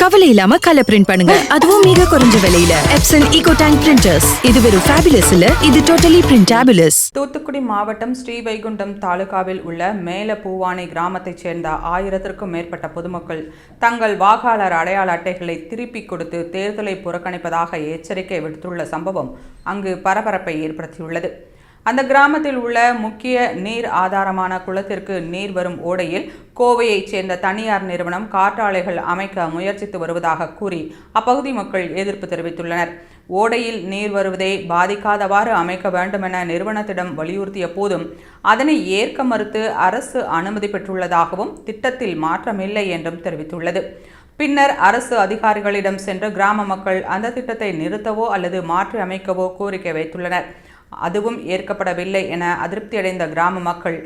கவலை இல்லாம colour print பண்ணுங்க. அதுவும் மிக குறைஞ்ச விலையில. எப்சன் ஈகோ டேங்க் பிரிண்டர்ஸ் இது வெறும் ஃபேபிலஸ் இல்ல இது டோட்டலி பிரிண்டாபிலஸ் தூத்துக்குடி மாவட்டம் ஸ்ரீவைகுண்டம் தாலுகாவில் உள்ள மேல பூவானை கிராமத்தைச் சேர்ந்த ஆயிரத்திற்கும் மேற்பட்ட பொதுமக்கள் தங்கள் வாக்காளர் அடையாள அட்டைகளை திருப்பி கொடுத்து தேர்தலை புறக்கணிப்பதாக எச்சரிக்கை விடுத்துள்ள சம்பவம் அங்கு பரபரப்பை ஏற்படுத்தியுள்ளது. அந்த கிராமத்தில் உள்ள முக்கிய நீர் ஆதாரமான குளத்திற்கு நீர் வரும் ஓடையில் கோவையைச் சேர்ந்த தனியார் நிறுவனம் காற்றாலைகள் அமைக்க முயற்சித்து வருவதாக கூறி அப்பகுதி மக்கள் எதிர்ப்பு தெரிவித்துள்ளனர். ஓடையில் நீர் வருவதை பாதிக்காதவாறு அமைக்க வேண்டுமென நிறுவனத்திடம் வலியுறுத்திய போதும் அதனை ஏற்க மறுத்து அரசு அனுமதி பெற்றுள்ளதாகவும் திட்டத்தில் மாற்றமில்லை என்றும் தெரிவித்துள்ளது. பின்னர் அரசு அதிகாரிகளிடம் சென்று கிராம மக்கள் அந்த திட்டத்தை நிறுத்தவோ அல்லது மாற்றி அமைக்கவோ கோரிக்கை வைத்துள்ளனர். அதுவும் ஏற்கப்படவில்லை என அதிருப்தியடைந்த கிராம மக்கள்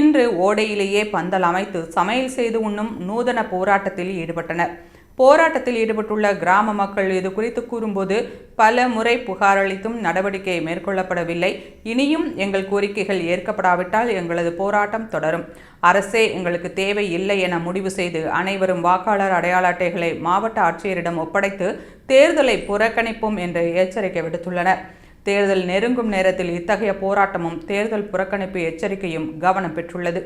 இன்று ஓடையிலேயே பந்தல் அமைத்து சமையல் செய்து உண்ணும் நூதன போராட்டத்தில் ஈடுபட்டனர். போராட்டத்தில் ஈடுபட்டுள்ள கிராம மக்கள் இது குறித்து கூறும்போது பல முறை புகார் அளித்தும் நடவடிக்கை மேற்கொள்ளப்படவில்லை. இனியும் எங்கள் கோரிக்கைகள் ஏற்கப்படாவிட்டால் எங்களது போராட்டம் தொடரும். அரசே எங்களுக்கு தேவை இல்லை என முடிவு செய்து அனைவரும் வாக்காளர் அடையாள அட்டைகளை மாவட்ட ஆட்சியரிடம் ஒப்படைத்து தேர்தலை புறக்கணிப்போம் என்று எச்சரிக்கை விடுத்துள்ளனர். தேர்தல் நெருங்கும் நேரத்தில் இத்தகைய போராட்டமும் தேர்தல் புறக்கணிப்பு எச்சரிக்கையும் கவனம் பெற்றுள்ளது.